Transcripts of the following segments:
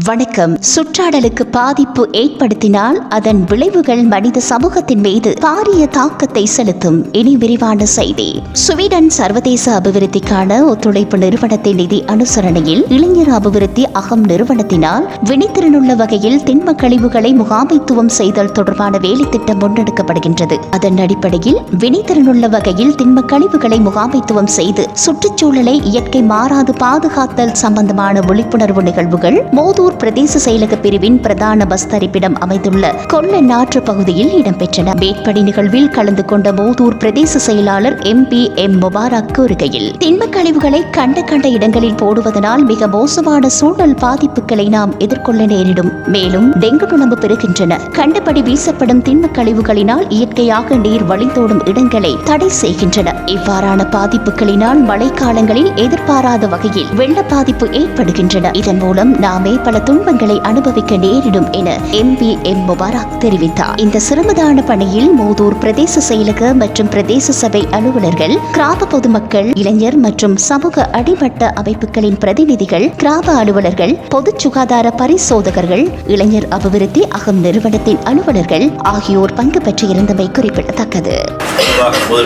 வணக்கம். சுற்றாடலுக்கு பாதிப்பு ஏற்படுத்தினால் அதன் விளைவுகள் மனித சமூகத்தின் மீது பாரிய தாக்கத்தை செலுத்தும். இனி விரிவான செய்தி. சுவீடன் சர்வதேச அபிவிருத்திக்கான ஒத்துழைப்பு நிறுவனத்தின் நிதி அனுசரணையில் இளைஞர் அபிவிருத்தி அகம் நிறுவனத்தினால் வினைத்திறனுள்ள வகையில் திண்ம கழிவுகளை முகாமைத்துவம் செய்தல் தொடர்பான வேலை திட்டம் முன்னெடுக்கப்படுகின்றது. அதன் அடிப்படையில் வினைத்திறனுள்ள வகையில் திண்ம கழிவுகளை முகாமைத்துவம் செய்து சுற்றுச்சூழலை இயற்கை மாறாது பாதுகாத்தல் சம்பந்தமான விழிப்புணர்வு நிகழ்வுகள் மோதூர் பிரதேச செயலக பிரிவின் பிரதான பஸ் தரிப்பிடம் அமைந்துள்ள கொல்ல நாற்று பகுதியில் இடம்பெற்றன. வேட்படி நிகழ்வில் கலந்து கொண்ட மோதூர் பிரதேச செயலாளர் எம் பி எம் முபாரக் கூறுகையில் திண்ம கழிவுகளை கண்ட கண்ட இடங்களில் போடுவதனால் மிக மோசமான சூழல் பாதிப்புகளை நாம் எதிர்கொள்ள நேரிடும். மேலும் டெங்கு நுழம்பு பெறுகின்றன கண்டபடி வீசப்படும் திண்ம கழிவுகளினால் இயற்கையாக நீர் வழிந்தோடும் இடங்களை தடை செய்கின்றன. இவ்வாறான பாதிப்புகளினால் மழைக்காலங்களில் எதிர்பாராத வகையில் வெள்ள பாதிப்பு ஏற்படுகின்றன. இதன் மூலம் நாமே பல துன்பங்களை அனுபவிக்க நேரிடும் என எம் பி எம் முபாரக் தெரிவித்தார். இந்த சிரமதான பணியில் மோதூர் பிரதேச செயலக மற்றும் பிரதேச சபை அலுவலர்கள் கிராம பொதுமக்கள் இளைஞர் மற்றும் சமூக அடிமட்ட அமைப்புகளின் பிரதிநிதிகள் கிராம அலுவலர்கள் பொது சுகாதார பரிசோதகர்கள் இளைஞர் அபிவிருத்தி அகம் நிறுவனத்தின் அலுவலர்கள் ஆகியோர் பங்கு பெற்றிருந்தமை குறிப்பிடத்தக்கது.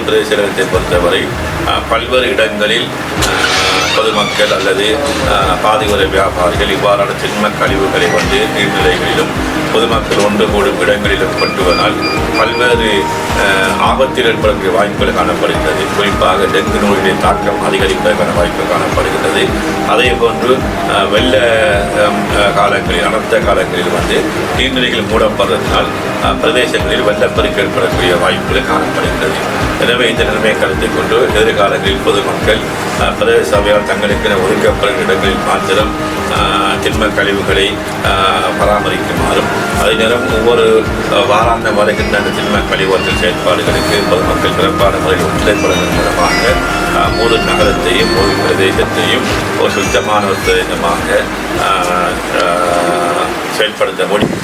பிரதேசத்தை பொறுத்தவரை பல்வேறு இடங்களில் பொதுமக்கள் அல்லது பாதிவரை வியாபாரிகள் இவ்வாறான திண்ம கழிவுகளை வந்து நீர்நிலைகளிலும் பொதுமக்கள் ஒன்று கூடும் இடங்களிலும் கொட்டுவதால் பல்வேறு ஆபத்தில் ஏற்படக்கூடிய வாய்ப்புகள் காணப்படுகிறது குறிப்பாக டெங்கு நோயுடைய தாக்கம் அதிகரிப்பதற்கான வாய்ப்பு காணப்படுகிறது அதே போன்று வெள்ள காலங்களில் அனர்த்த காலங்களில் வந்து நீர்நிலைகள் மூடப்படுறதினால் பிரதேசங்களில் வெள்ளப்பெருக்கு ஏற்படக்கூடிய வாய்ப்புகள் காணப்படுகிறது எனவே இந்த நிலைமையை கருத்தில் கொண்டு எதிர்காலங்களில் பொதுமக்கள் பிரதேச சபையால் தங்களுக்கென ஒதுக்கப்படும் இடங்களில் மாத்திரம் திண்ம கழிவுகளை பராமரிக்குமாறும் அதே நேரம் ஒவ்வொரு வாராந்த வருகின்ற அந்த திண்ம கழிவற்றல் செயற்பாடுகளுக்கு பொதுமக்கள் சிறப்பான முறையில் ஒத்துழைப்பதன் மூலமாக முழு நகரத்தையும் முழு பிரதேசத்தையும் ஒரு சுத்தமான ஒரு பிரதேசமாக செயல்படுத்த முடியும்.